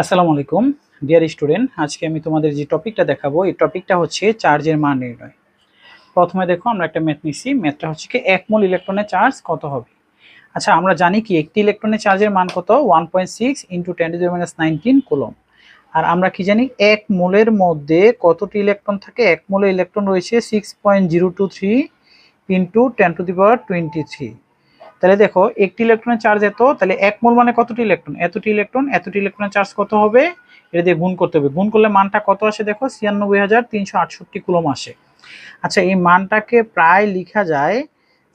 আসসালামু আলাইকুম dear student আজকে আমি তোমাদের যে টপিকটা দেখাবো, এই টপিকটা হচ্ছে চার্জের মান নির্ণয়। প্রথমে দেখো, আমরা একটা ম্যাথ নিছি ম্যাথটা হচ্ছে কি এক মোল ইলেকট্রনের চার্জ কত হবে? আচ্ছা আমরা জানি কি একটি ইলেকট্রনের চার্জের মান কত? One point six into ten to minus nineteen coulomb আর আমরা কি জানি, এক মোলের মধ্যে কতটি ইলেকট্রন থাকে? এক মোলে ইলেকট্রন রয়েছে six point zero two three into ten to the power twenty three তাহলে দেখো, একটি ইলেকট্রনের চার্জ এত, তাহলে এক মোল মানে কতটি ইলেকট্রন এতটি ইলেকট্রন এতটি ইলেকট্রনের চার্জ কত হবে? এটা দিয়ে গুণ করতে হবে। গুণ করলে মানটা কত আসে দেখো? ছিয়ানব্বই হাজার তিনশো আটষট্টি কুলম আসে। আচ্ছা এই মানটাকে প্রায় লেখা যায়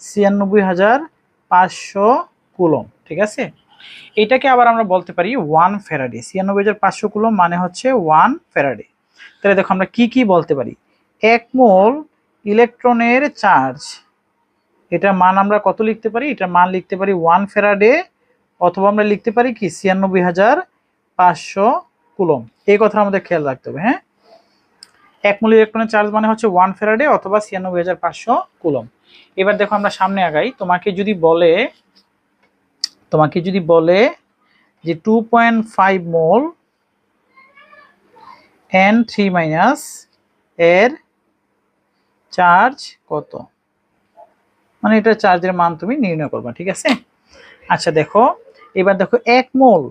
ছিয়ানব্বই হাজার পাঁচশো কুলম, ঠিক আছে? এটাকে আবার আমরা বলতে পারি ওয়ান ফেরাডে ছিয়ানব্বই হাজার পাঁচশো কুলম মানে হচ্ছে ওয়ান ফেরাডে তাহলে দেখো আমরা কি কি বলতে পারি? এক মোল ইলেকট্রনের চার্জ এটার মান আমরা কত লিখতে পারি? এটার মান লিখতে পারি ওয়ান ফেরাডে অথবা আমরা লিখতে পারি কি? ছিয়ানব্বই হাজার পাঁচশো কুলম। এই কথা আমাদের খেয়াল রাখতে হবে হ্যাঁ? এক মূল ইলেকট্রনের চার্জ মানে হচ্ছে ওয়ান ফেরাডে অথবা ছিয়ানব্বই হাজার পাঁচশো কুলম। এবার দেখো আমরা সামনে আগাই। তোমাকে যদি বলে, তোমাকে যদি বলে যে two point five mole N three minus এর চার্জ কত? মানে এটা চার্জের মান তুমি নির্ণয় করবা, ঠিক আছে? আচ্ছা দেখো, এবার দেখো, এক মোল।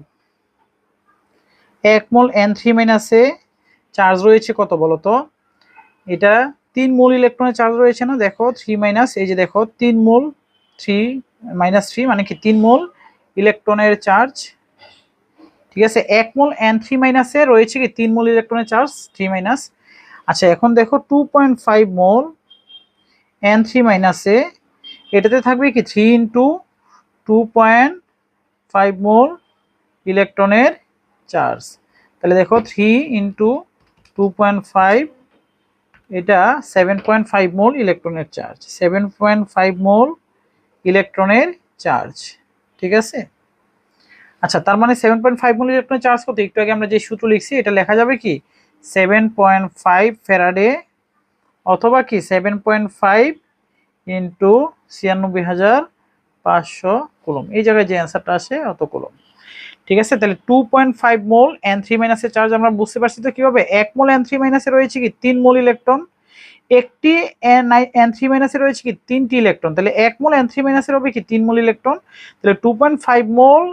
এক মোল এন থ্রি মাইনাসে চার্জ রয়েছে কত বলো তো? এটা তিন মোল ইলেকট্রনের চার্জ রয়েছে না? দেখো থ্রি মাইনাস এই যে দেখো, তিন মোল থ্রি মাইনাস থ্রি মানে কি তিন মোল ইলেকট্রনের চার্জ ঠিক আছে, এক মোল এন থ্রি মাইনাসে রয়েছে কি তিন মোল ইলেকট্রনের চার্জ থ্রি মাইনাস আচ্ছা এখন দেখো two point five mole N three মাইনাসে এটাতে থাকবে কি three into two point five mole ইলেকট্রনের চার্জ তাহলে দেখো three into two point five এটা সেভেন পয়েন্ট ফাইভ মোল ইলেকট্রনের charge seven point five mole ইলেকট্রনের চার্জ ঠিক আছে? আচ্ছা তার মানে সেভেন পয়েন্ট ফাইভ মোল ইলেকট্রনের চার্জ কত? একটু আগে আমরা যে সূত্র লিখছি, এটা লেখা যাবে কি? সেভেন পয়েন্ট ফাইভ ফেরাডে অথবা কি? সেভেন পয়েন্ট ফাইভ ইন্টু ছিয়ানব্বই হাজার পাঁচশো কুলম। এই জায়গায় যে অ্যান্সারটা আসে, অত কুলম। ঠিক আছে? তাহলে two point five mole N three মাইনাসের চার্জ আমরা বুঝতে পারছি তো কীভাবে? এক মোল এন থ্রি মাইনাসে রয়েছে কি? তিন মোল ইলেকট্রন একটি এন থ্রি মাইনাসে রয়েছে কি? তিনটি ইলেকট্রন তাহলে এক মোল এন থ্রি মাইনাসের হবে কি? তিন মোল ইলেকট্রন তাহলে two point five mole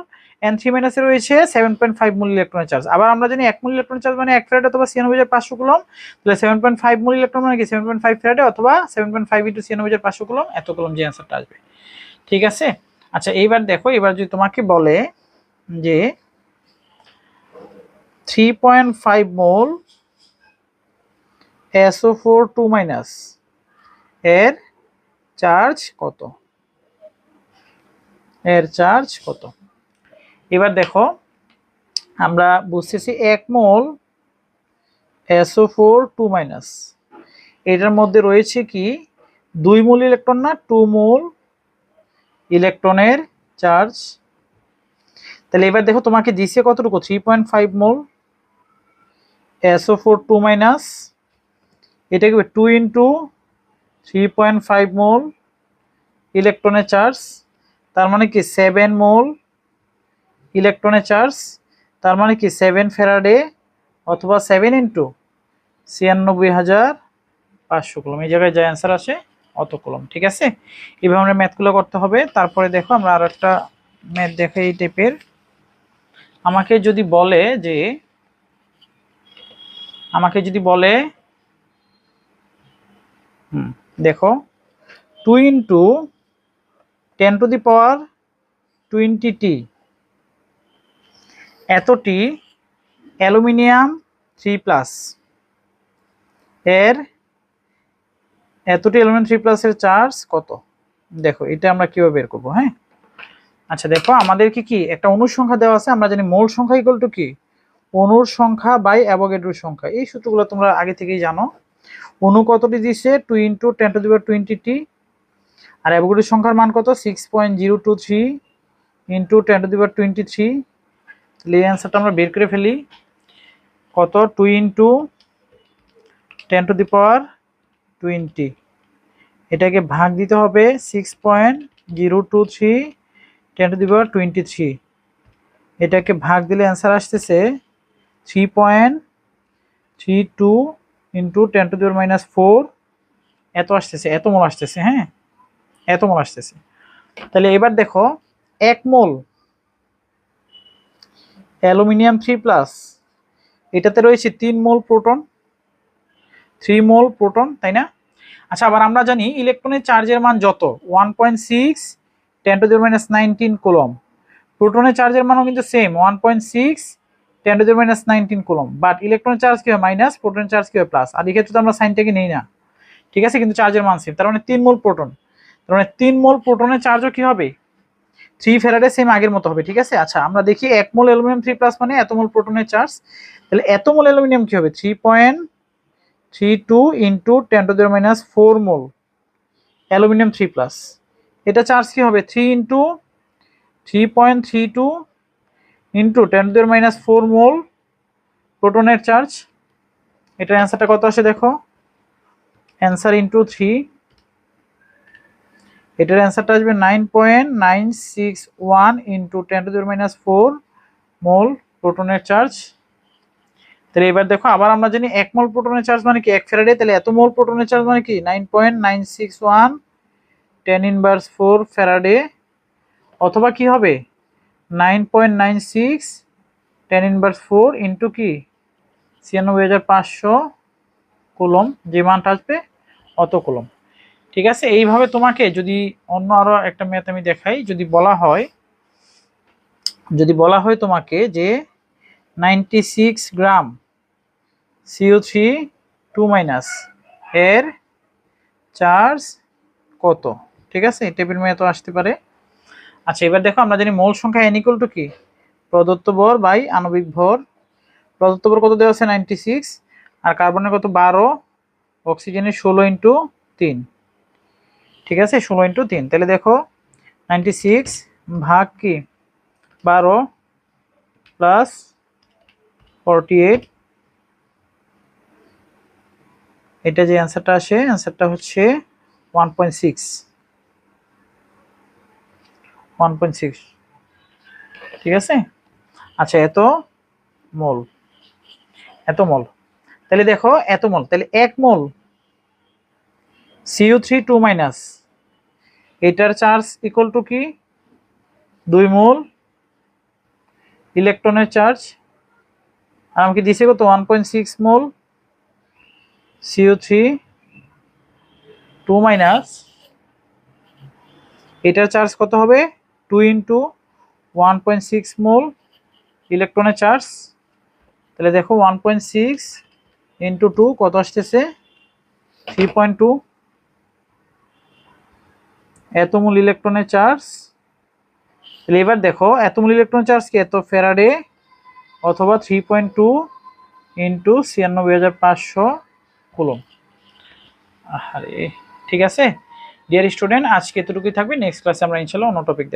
N three মাইনাসে রয়েছে সেভেন পয়েন্ট ফাইভ মোল ইলেকট্রনের চার্জ আবার আমরা জানি এক মোল ইলেকট্রন চার্জ মানে এক ফ্রেড অথবা ছিয়ানব্বই হাজার পাঁচশো কুলম, তাহলে seven point five mole electron মানে কি? সেভেন পয়েন্ট ফাইভ ফ্রেডে অথবা সেভেন পয়েন্ট ফাইভ ইন্টু ছিয়ানব্বই হাজার পাঁচশো কুলম, এত কুলম যে অ্যান্সারটা আসবে। ঠিক আছে? আচ্ছা এইবার দেখো এবার যদি তোমাকে বলে যে three point five mole S O four two minus এর চার্জ কত? এর চার্জ কত? এবার দেখো, আমরা বুঝতেছি এক mole S O four two minus এটার মধ্যে রয়েছে কি? দুই মোল ইলেকট্রন না টু মোল ইলেকট্রনের চার্জ তাহলে এবার দেখো তোমাকে দিছে কতটুকু? Three point five mole S O four two minus এটা কি two into three point five mole ইলেকট্রনের চার্জ তার মানে কি? সেভেন মোল ইলেকট্রনের চার্জ তার মানে কি সেভেন ফেরাডে অথবা সেভেন ইন্টু ছিয়ানব্বই হাজার পাঁচশো কলম। এই জায়গায় যা অ্যান্সার আসে, অত কলম, ঠিক আছে? এভাবে আমরা ম্যাথগুলো করতে হবে। তারপরে দেখো, আমরা আর একটা ম্যাথ দেখে এই টাইপের আমাকে যদি বলে যে, আমাকে যদি বলে, হুম, দেখো two into ten to the power twenty টি এতটি অ্যালুমিনিয়াম থ্রি প্লাস। এর এতটি অ্যালুমিনিয়াম থ্রি প্লাসের চার্জ কত? দেখো, এটা আমরা কীভাবে বের করব হ্যাঁ? আচ্ছা দেখো, আমাদেরকে কি একটা অনুর সংখ্যা দেওয়া আছে? আমরা জানি মোল সংখ্যা ইকুয়াল টু কি? অনুর সংখ্যা বাই অ্যাভোগেড্রোর সংখ্যা। এই সূত্রগুলো তোমরা আগে থেকেই জানো। অনু কতটি দিচ্ছে two into ten to the power twenty টি আর অ্যাভোগেড্রোর সংখ্যার মান কত? Six point zero two three into ten to the power twenty three তাহলে এই অ্যান্সারটা আমরা বের করে ফেলি। কত? Two into ten to the power twenty এটাকে ভাগ দিতে হবে six point zero two three ten to the power twenty three এটাকে ভাগ দিলে অ্যান্সার আসতেছে three point three two into ten to the power minus four এত আসতেছে, এত মোল আসতেছে হ্যাঁ? এত মোল আসতেছে। তাহলে এবার দেখো, এক মোল অ্যালুমিনিয়াম থ্রি প্লাস। এটাতে রয়েছে তিন mole proton, three mole proton, তাই না? আচ্ছা আবার আমরা জানি ইলেকট্রনের চার্জের মান যত? One point six, ten to minus nineteen coulomb. প্রোটনের চার্জের মানও কিন্তু same, one point six, ten to minus nineteen coulomb. But ইলেকট্রনের চার্জ কী হয় মাইনাস, প্রোটনের চার্জ কি হয় প্লাস? আর এক্ষেত্রে তো আমরা সাইনটাকে নেই না। ঠিক আছে, কিন্তু চার্জের মান সেম। তার মানে তিন মোল প্রোটন। তার মানে তিন মোল প্রোটনের চার্জও কী হবে? থ্রি ফেরাডে সেম আগের মতো হবে, ঠিক আছে? আচ্ছা আমরা দেখি এক মোল অ্যালুমিনিয়াম থ্রি প্লাস মানে এত মোল প্রোটনের চার্জ তাহলে এত মোল অ্যালুমিনিয়াম কি হবে? Three point three two into ten to zero minus four mole aluminium three plus এটা চার্জ কি হবে? Three into three point three two into ten to minus four mole প্রোটনের charge এটার অ্যান্সারটা কত আসে দেখো? অ্যান্সার ইন্টু থ্রি এটার অ্যান্সারটা আসবে nine point nine six one into ten to zero minus four mole প্রোটনের charge তাহলে এবার দেখো, আবার আমরা জানি এক মোল প্রোটনের চার্জ মানে কি? এক ফেরাডে? তাহলে এত মোল প্রোটনের চার্জ মানে কি? Nine point nine six one ten inverse four faraday. অথবা কি হবে? Nine point nine six ten inverse four into কি? ছিয়ানব্বই হাজার পাঁচশো কুলম যে মানটা আসবে, অত কুলম ঠিক আছে? এইভাবে তোমাকে যদি অন্য আরও একটা ম্যাথ আমি দেখাই, যদি বলা হয়, যদি বলা হয় তোমাকে যে ninety six gram C O three two minus এর চার্জ কত? ঠিক আছে? টেবিল মেয়ে আসতে পারে। আচ্ছা এবার দেখো, আমরা জানি মোল সংখ্যা ইকুয়াল টু কি? প্রদত্ত ভর বাই আণবিক ভর। প্রদত্ত ভর কত দেওয়া আছে? নাইনটি সিক্স আর কার্বনের কত? বারো। অক্সিজেনের ষোলো ইন্টু তিন। ঠিক আছে, ষোলো ইন্টু তিন। তাহলে দেখো নাইনটি সিক্স ভাগ কি? বারো প্লাস ফর্টি এইট এটা যে অ্যান্সারটা আসে অ্যান্সারটা হচ্ছে one point six one point six ঠিক আছে? আচ্ছা এত মোল। এত মোল। তাহলে দেখো, এত মোল। তাহলে এক mole. C U three two minus এটার চার্জ ইকুয়াল টু কি? দুই মোল। ইলেকট্রনের চার্জ আর আমাকে দিছে কত? One point six mole. C O three two minus এটার চার্জ কত হবে? Two into one point six mole. ইলেকট্রনের চার্জ তাহলে দেখো one point six into two কত আসতেছে? থ্রি পয়েন্ট টু এত মূল ইলেকট্রনের চার্জ তাহলে এবার দেখো এত মূল ইলেকট্রন চার্জ কি? এত ফেরাডে অথবা থ্রি পয়েন্ট টু ইন্টু ছিয়ানব্বই হাজার পাঁচশো কুলম আরে ঠিক আছে? ডিয়ার স্টুডেন্ট আজকে এতটুকুই থাকবে। নেক্সট ক্লাসে আমরা ইনশাল্লাহ অন্য টপিক